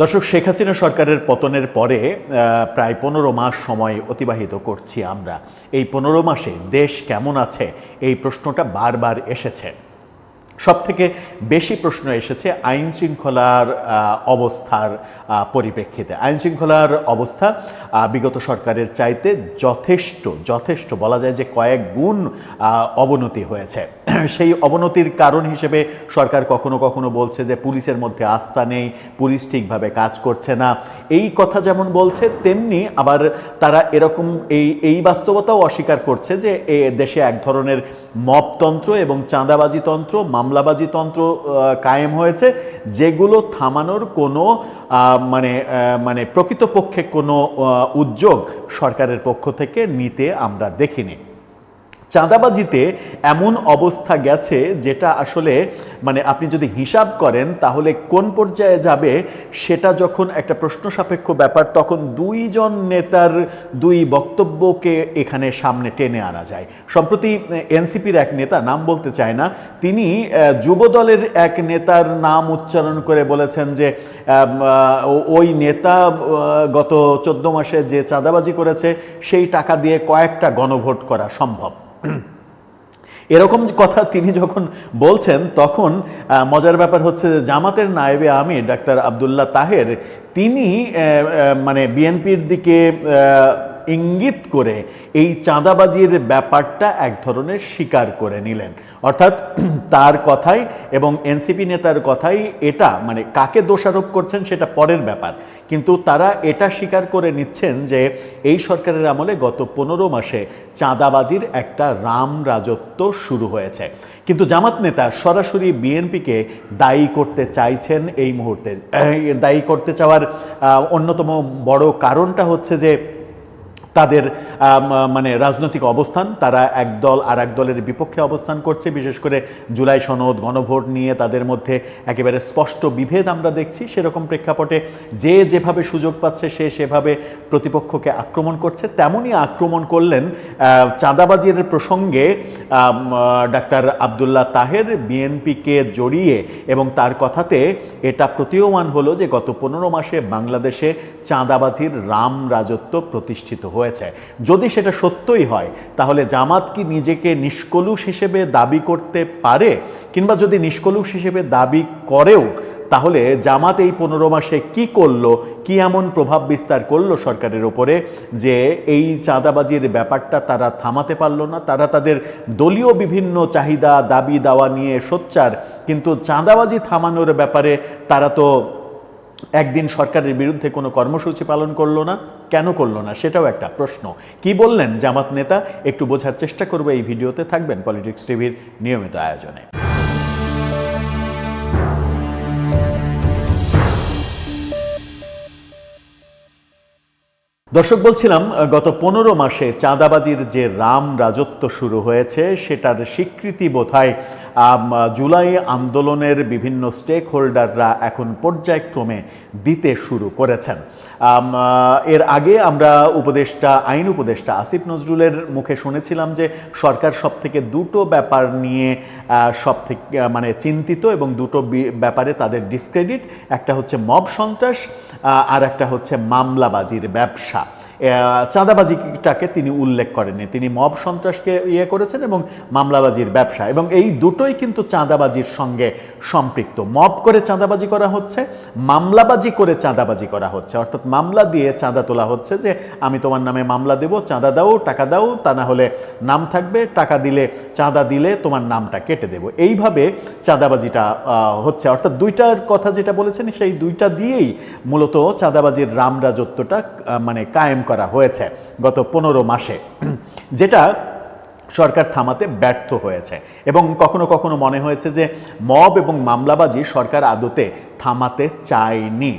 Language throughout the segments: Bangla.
দর্শক, শেখ হাসিনা সরকারের পতনের পরে প্রায় পনেরো মাস সময় অতিবাহিত করছি আমরা। এই পনেরো মাসে দেশ কেমন আছে? এই প্রশ্নটা বারবার এসেছে। সব থেকে বেশি প্রশ্ন এসেছে আইন শৃঙ্খলার অবস্থার পরিপ্রেক্ষিতে। আইন শৃঙ্খলার অবস্থা বিগত সরকারের চাইতে যথেষ্ট যথেষ্ট বলা যায় যে কয়েক গুণ অবনতি হয়েছে। সেই অবনতির কারণ হিসেবে সরকার কখনো কখনো বলছে যে পুলিশের মধ্যে আস্থা নেই, পুলিশ ঠিকভাবে কাজ করছে না। এই কথা যেমন বলছে, তেমনি আবার তারা এরকম এই এই বাস্তবতাও অস্বীকার করছে যে এ দেশে এক ধরনের মবতন্ত্র এবং চাঁদাবাজি তন্ত্র চাঁদাবাজিতন্ত্র মামলাবাজিতন্ত্র তন্ত্র কায়েম হয়েছে, যেগুলো থামানোর কোনো মানে মানে প্রকৃতপক্ষে কোনো উদ্যোগ সরকারের পক্ষ থেকে নিতে আমরা দেখিনি। চাঁদাবাজিতে এমন অবস্থা গেছে যেটা আসলে মানে আপনি যদি হিসাব করেন তাহলে কোন পর্যায়ে যাবে সেটা যখন একটা প্রশ্ন সাপেক্ষ ব্যাপার, তখন দুইজন নেতার দুই বক্তব্যকে এখানে সামনে টেনে আনা যায়। সম্প্রতি এনসিপির এক নেতা, নাম বলতে চায় না, তিনি যুবদলের এক নেতার নাম উচ্চারণ করে বলেছেন যে ওই নেতা গত চোদ্দ মাসে যে চাঁদাবাজি করেছে, সেই টাকা দিয়ে কয়েকটা গণভোট করা সম্ভব। এরকম কথা তিনি যখন বলছেন, তখন মজার ব্যাপার হচ্ছে জামাতের নায়েবে আমির ডাক্তার আবদুল্লাহ তাহের, তিনি মানে বিএনপির দিকে ইঙ্গিত করে এই চাঁদাবাজির ব্যাপারটা এক ধরনের স্বীকার করে নিলেন। অর্থাৎ তার কথাই এবং এনসিপি নেতার কথাই এটা মানে কাকে দোষারোপ করছেন সেটা পরের ব্যাপার। কিন্তু তারা এটা স্বীকার করে নিচ্ছেন যে এই সরকারের আমলে গত পনেরো মাসে চাঁদাবাজির একটা রাম রাজত্ব শুরু হয়েছে। কিন্তু জামাত নেতা সরাসরি বিএনপিকে দায়ী করতে চাইছেন এই মুহূর্তে দায়ী করতে চাওয়ার অন্যতম বড় কারণটা হচ্ছে যে তাদের মানে রাজনৈতিক অবস্থান, তারা এক দল আর এক দলের বিপক্ষে অবস্থান করছে। বিশেষ করে জুলাই সনদ, গণভোট নিয়ে তাদের মধ্যে একেবারে স্পষ্ট বিভেদ আমরা দেখছি। সেরকম প্রেক্ষাপটে যে যেভাবে সুযোগ পাচ্ছে, সে সেভাবে প্রতিপক্ষকে আক্রমণ করছে। তেমনই আক্রমণ করলেন চাঁদাবাজির প্রসঙ্গে ডাক্তার আবদুল্লাহ তাহের বিএনপিকে জড়িয়ে এবং তার কথাতে এটা প্রতীয়মান হলো যে গত পনেরো মাসে বাংলাদেশে চাঁদাবাজির রাম রাজত্ব প্রতিষ্ঠিত হয়েছে যদি সেটা সত্যই হয়, তাহলে জামাত কি নিজেকে নিষ্কলুষ হিসেবে দাবি করতে পারে? কিংবা যদি নিষ্কলুষ হিসেবে দাবি করেও, তাহলে জামাত এই পনেরো মাসে কি করল, কি এমন প্রভাব বিস্তার করল সরকারের ওপরে যে এই চাঁদাবাজির ব্যাপারটা তারা থামাতে পারল না? তারা তাদের দলীয় বিভিন্ন চাহিদা, দাবি দাওয়া নিয়ে সোচ্চার, কিন্তু চাঁদাবাজি থামানোর ব্যাপারে তারা তো একদিন সরকারের বিরুদ্ধে কোনো কর্মসূচি পালন করল না। কেন করল না সেটাও একটা প্রশ্ন। কি বললেন জামাত নেতা? একটু বোঝার চেষ্টা করবে এই ভিডিওতে। থাকবেন পলিটিক্স টিভির নিয়মিত আয়োজনে। দর্শক, বলছিলাম গত পনেরো মাসে চাঁদাবাজির যে রাম রাজত্ব শুরু হয়েছে, সেটার স্বীকৃতি বোধহয় জুলাই আন্দোলনের বিভিন্ন স্টেক হোল্ডাররা এখন পর্যায়ক্রমে দিতে শুরু করেছেন। এর আগে আমরা উপদেষ্টা, আইন উপদেষ্টা আসিফ নজরুলের মুখে শুনেছিলাম যে সরকার সব থেকে দুটো ব্যাপার নিয়ে সব থেকে মানে চিন্তিত এবং দুটো ব্যাপারে তাদের ডিসক্রেডিট একটা হচ্ছে মব সন্ত্রাস আর একটা হচ্ছে মামলাবাজির ব্যবসা। চাঁদাবাজিটাকে তিনি উল্লেখ করেননি। তিনি মব সন্ত্রাসকে ইয়ে করেছেন এবং মামলাবাজির ব্যবসা। এবং এই দুটোই কিন্তু চাঁদাবাজির সঙ্গে সম্পৃক্ত। মব করে চাঁদাবাজি করা হচ্ছে, মামলাবাজি করে চাঁদাবাজি করা হচ্ছে। অর্থাৎ মামলা দিয়ে চাঁদা তোলা হচ্ছে যে, আমি তোমার নামে মামলা দেব, চাঁদা দাও, টাকা দাও, তা না হলে নাম থাকবে, টাকা দিলে চাঁদা দিলে তোমার নামটা কেটে দেব। এইভাবে চাঁদাবাজিটা হচ্ছে। অর্থাৎ দুইটার কথা যেটা বলেছেন, সেই দুইটা দিয়েই মূলত চাঁদাবাজির রাম রাজত্বটা মানে কায়েম করা হয়েছে গত পনেরো মাসে। যেটা সরকার থামাতে ব্যর্থ হয়েছে। এবং কখনো কখনো মনে হয়েছে যে মব এবং মামলাবাজি সরকার আদতে থামাতে চায়নি।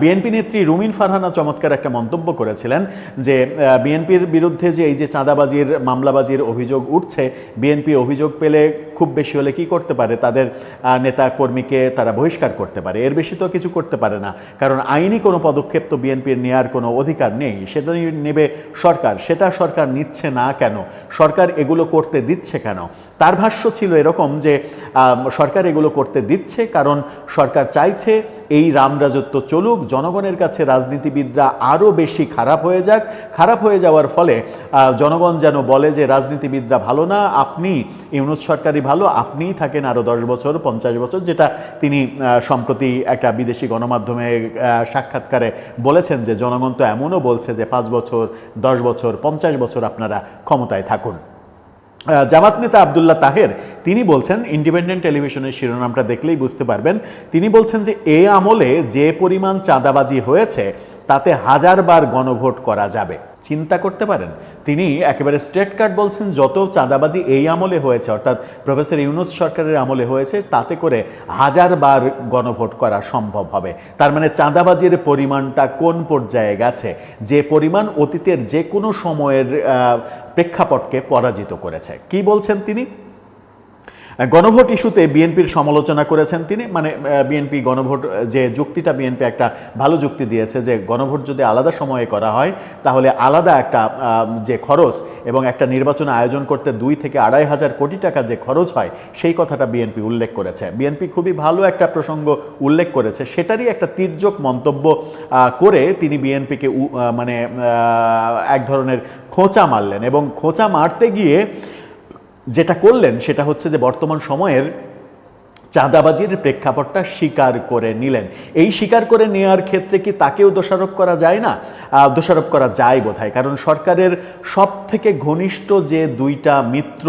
বিএনপি নেত্রী রুমিন ফারহানা চমৎকার একটা মন্তব্য করেছিলেন যে বিএনপির বিরুদ্ধে যে এই যে চাঁদাবাজির, মামলাবাজির অভিযোগ উঠছে, বিএনপি অভিযোগ পেলে খুব বেশি হলে কি করতে পারে? তাদের নেতা কর্মীকে তারা বহিষ্কার করতে পারে। এর বেশি তো কিছু করতে পারে না। কারণ আইনি কোনো পদক্ষেপ তো বিএনপির নেওয়ার কোনো অধিকার নেই। সেটা নেবে সরকার। সেটা সরকার নিচ্ছে না কেন? সরকার এগুলো করতে দিচ্ছে কেন? তার ভাষ্য ছিল এরকম যে সরকার এগুলো করতে দিচ্ছে কারণ সরকার চাইছে কাছে এই রামরাজত্ব চলুক, জনগণের কাছে রাজনীতিবিদরা আরও বেশি খারাপ হয়ে যাক। খারাপ হয়ে যাওয়ার ফলে জনগণ যেন বলে যে রাজনীতিবিদরা ভালো না, আপনি, ইউনুস সরকারই ভালো, আপনিই থাকেন আরও দশ বছর, পঞ্চাশ বছর, যেটা তিনি সম্প্রতি একটা বিদেশি গণমাধ্যমে সাক্ষাৎকারে বলেছেন যে জনগণ তো এমনও বলছে যে পাঁচ বছর, দশ বছর, পঞ্চাশ বছর আপনারা ক্ষমতায় থাকুন। জামাত নেতা আবদুল্লাহ তাহের, তিনি বলছেন ইন্ডিপেন্ডেন্ট টেলিভিশনের শিরোনামটা দেখলেই বুঝতে পারবেন। তিনি বলছেন যে, এ আমলে যে পরিমাণ চাঁদাবাজি হয়েছে, তাতে হাজারবার গণভোট করা যাবে। চিন্তা করতে পারেন। তিনি একেবারে স্টেট কার্ড বলছেন, যত চাঁদাবাজি এই আমলে হয়েছে, অর্থাৎ প্রফেসর ইউনুস সরকারের আমলে হয়েছে, তাতে করে হাজারবার গণভোট করা সম্ভব হবে। তার মানে চাঁদাবাজির পরিমাণটা কোন পর্যায়ে গেছে? যে পরিমাণ অতীতের যে কোনো সময়ের প্রেক্ষাপটকে পরাজিত করেছে। কি বলছেন তিনি? গণভোট ইস্যুতে বিএনপির সমালোচনা করেছেন তিনি। মানে বিএনপি গণভোট যে যুক্তিটা বিএনপি একটা ভালো যুক্তি দিয়েছে যে গণভোট যদি আলাদা সময়ে করা হয়, তাহলে আলাদা একটা যে খরচ এবং একটা নির্বাচন আয়োজন করতে দুই থেকে আড়াই হাজার কোটি টাকা যে খরচ হয়, সেই কথাটা বিএনপি উল্লেখ করেছে। বিএনপি খুবই ভালো একটা প্রসঙ্গ উল্লেখ করেছে। সেটারই একটা তির্যক মন্তব্য করে তিনি বিএনপিকে মানে এক ধরনের খোঁচা মারলেন এবং খোঁচা মারতে গিয়ে যেটা করলেন সেটা হচ্ছে যে বর্তমান সময়ের চাঁদাবাজির প্রেক্ষাপটটা স্বীকার করে নিলেন। এই স্বীকার করে নেওয়ার ক্ষেত্রে কি তাকেও দোষারোপ করা যায় না? দোষারোপ করা যায় বোধহয়, কারণ সরকারের সব থেকে ঘনিষ্ঠ যে দুইটা মিত্র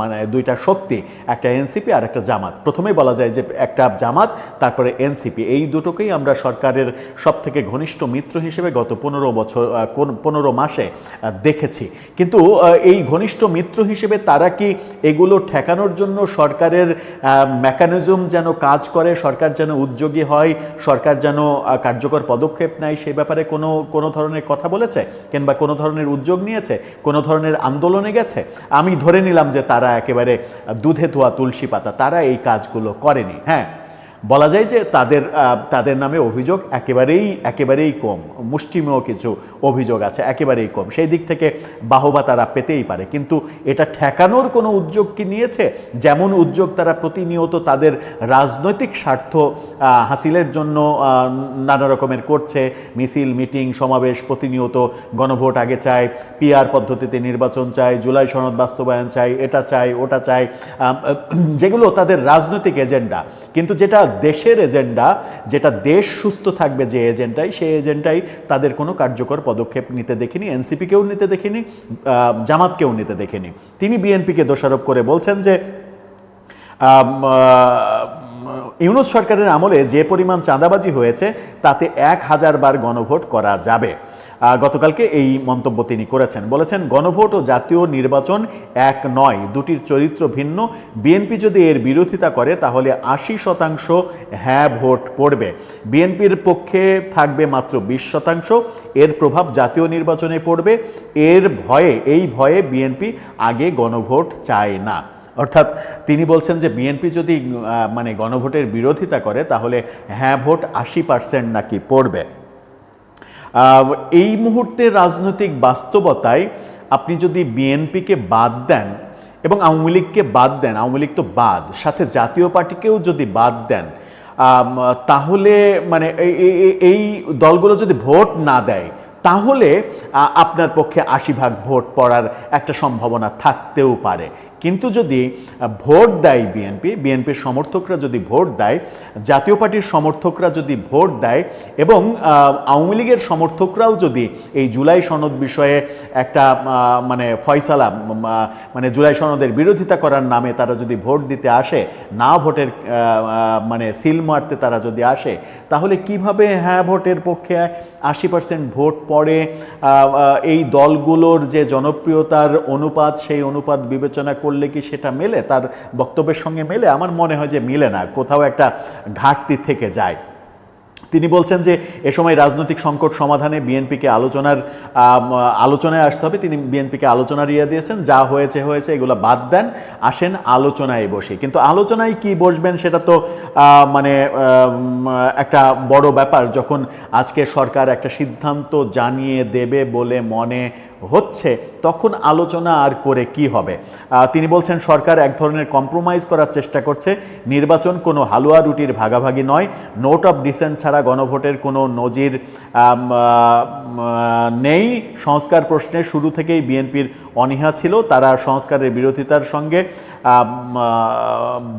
মানে দুইটা শক্তি, একটা এনসিপি আর একটা জামাত। প্রথমেই বলা যায় যে একটা জামাত, তারপরে এনসিপি। এই দুটোকেই আমরা সরকারের সব থেকে ঘনিষ্ঠ মিত্র হিসেবে গত পনেরো বছর পনেরো মাসে দেখেছি। কিন্তু এই ঘনিষ্ঠ মিত্র হিসেবে তারা কি এগুলো ঠেকানোর জন্য সরকারের মেকানিজম যেন কাজ করে, সরকার যেন উদ্যোগী হয়, সরকার যেন কার্যকর পদক্ষেপ নেয়, সে ব্যাপারে কোনো কোনো ধরনের কথা বলেছে? কিংবা কোনো ধরনের উদ্যোগ নিয়েছে? কোনো ধরনের আন্দোলনে গেছে? আমি ধরে নিলাম যে তারা একেবারে দুধে ধোয়া তুলসী পাতা তারা এই কাজগুলো করেনি। হ্যাঁ? বলা যায় যে তাদের তাদের নামে অভিযোগ একেবারেই একেবারেই কম। মুষ্টিমেয় কিছু অভিযোগ আছে একেবারেই কম। সেই দিক থেকে বাহবা তারা পেতেই পারে। কিন্তু এটা ঠেকানোর কোনো উদ্যোগ কি নিয়েছে? যেমন উদ্যোগ তারা প্রতিনিয়ত তাদের রাজনৈতিক স্বার্থ হাসিলের জন্য নানা রকমের করছে। মিছিল মিটিং সমাবেশ প্রতিনিয়ত গণভোট আগে চায় পিআর পদ্ধতিতে নির্বাচন চায় জুলাই সনদ বাস্তবায়ন চাই এটা চাই ওটা আম, যেগুলো তাদের রাজনৈতিক এজেন্ডা। কিন্তু যেটা দেশের এজেন্ডা, যেটা দেশ সুস্থ থাকবে যে এজেন্ডাই সেই এজেন্ডাই তাদের কোনো কার্যকর পদক্ষেপ নিতে দেখিনি, এনসিপিকেও নিতে দেখিনি জামাতকেও নিতে দেখিনি। তিনি বিএনপিকে দোষারোপ করে বলছেন যে ইউনুস সরকারের আমলে যে পরিমাণ চাঁদাবাজি হয়েছে, তাতে এক হাজার বার গণভোট করা যাবে। গতকালকে এই মন্তব্য তিনি করেছেন। বলেছেন, গণভোট ও জাতীয় নির্বাচন এক নয়, দুটির চরিত্র ভিন্ন। বিএনপি যদি এর বিরোধিতা করে, তাহলে আশি শতাংশ হ্যাঁ ভোট পড়বে। বিএনপির পক্ষে থাকবে মাত্র বিশ শতাংশ। এর প্রভাব জাতীয় নির্বাচনে পড়বে। এর ভয়ে, এই ভয়ে বিএনপি আগে গণভোট চায় না। অর্থাৎ তিনি বলছেন যে বিএনপি যদি মানে গণভোটের বিরোধিতা করে, তাহলে হ্যাঁ ভোট আশি পার্সেন্ট নাকি পড়বে। এই মুহূর্তের রাজনৈতিক বাস্তবতায় আপনি যদি বিএনপিকে বাদ দেন এবং আওয়ামী লীগকে বাদ দেন, আওয়ামী লীগ তো বাদ, সাথে জাতীয় পার্টিকেও যদি বাদ দেন তাহলে মানে এই দলগুলো যদি ভোট না দেয়, তাহলে আপনার পক্ষে আশি ভাগ ভোট পড়ার একটা সম্ভাবনা থাকতেও পারে। কিন্তু যদি ভোট দেয় বিএনপি বিএনপির সমর্থকরা যদি ভোট দেয়, জাতীয় পার্টির সমর্থকরা যদি ভোট দেয় এবং আওয়ামী লীগের সমর্থকরাও যদি এই জুলাই সনদ বিষয়ে একটা মানে ফয়সালা মানে জুলাই সনদের বিরোধিতা করার নামে তারা যদি ভোট দিতে আসে, না ভোটের মানে সিল মারতে তারা যদি আসে, তাহলে কীভাবে হ্যাঁ ভোটের পক্ষে আশি পার্সেন্ট ভোট পড়ে এই দলগুলোর যে জনপ্রিয়তার অনুপাত, সেই অনুপাত বিবেচনা করলে কি সেটা মেলে? তার বক্তব্যের সঙ্গে মেলে? আমার মনে হয় যে মেলে না, কোথাও একটা ঘাটতি থেকে যায়। তিনি বলছেন যে এ সময় রাজনৈতিক সংকট সমাধানে বিএনপিকে আলোচনার আলোচনায় আসতে হবে। তিনি বিএনপিকে আলোচনা ইয়ে দিয়েছেন, যা হয়েছে হয়েছে, এগুলো বাদ দেন, আসেন আলোচনায় বসে। কিন্তু আলোচনায় কি বসবেন সেটা তো মানে একটা বড় ব্যাপার। যখন আজকে সরকার একটা সিদ্ধান্ত জানিয়ে দেবে বলে মনে হচ্ছে, তখন আলোচনা আর করে কি হবে? তিনি বলছেন, সরকার এক ধরনের কম্প্রোমাইজ করার চেষ্টা করছে। নির্বাচন কোনো হালুয়া রুটির ভাগাভাগি নয়। নোট অফ ডিসেন্ট ছাড়া গণভোটের কোনো নজির নেই। সংস্কার প্রশ্নে শুরু থেকেই বিএনপির অনীহা ছিল। তারা সংস্কারের বিরোধিতার সঙ্গে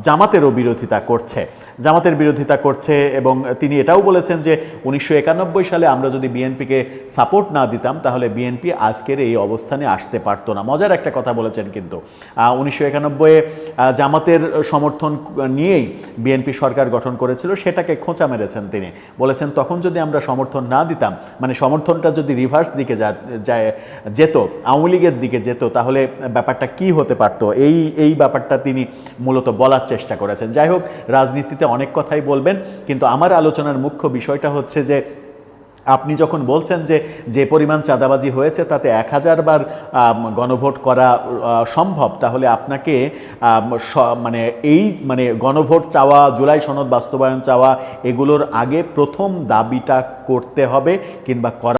জামাতেরও বিরোধিতা করছে। জামাতের বিরোধিতা করছে এবং তিনি এটাও বলেছেন যে উনিশশো একানব্বই সালে আমরা যদি বিএনপিকে সাপোর্ট না দিতাম, তাহলে বিএনপি আজকের এই অবস্থানে আসতে পারতো না। মজার একটা কথা বলেছেন কিন্তু। উনিশশো জামাতের সমর্থন নিয়েই বিএনপি সরকার গঠন করেছিল, সেটাকে খোঁচা মেরেছেন তিনি। বলেছেন, তখন যদি আমরা সমর্থন না দিতাম মানে সমর্থনটা যদি রিভার্স দিকে যেত, আওয়ামী লীগের দিকে যেত, তাহলে ব্যাপারটা কি হতে পারতো? এই এই ব্যাপারটা তিনি মূলত বলার চেষ্টা করেছেন। যাই হোক, রাজনীতিতে অনেক কথাই বলবেন, কিন্তু আমার আলোচনার মুখ্য বিষয়টা হচ্ছে যে, আপনি যখন বলছেন যে যে পরিমাণ চাঁদাবাজি হয়েছে তাতে এক হাজার বার গণভোট করা সম্ভব, তাহলে আপনাকে মানে এই মানে গণভোট চাওয়া, জুলাই সনদ বাস্তবায়ন চাওয়া, এগুলোর আগে প্রথম দাবিটা করতে হবে কিংবা করা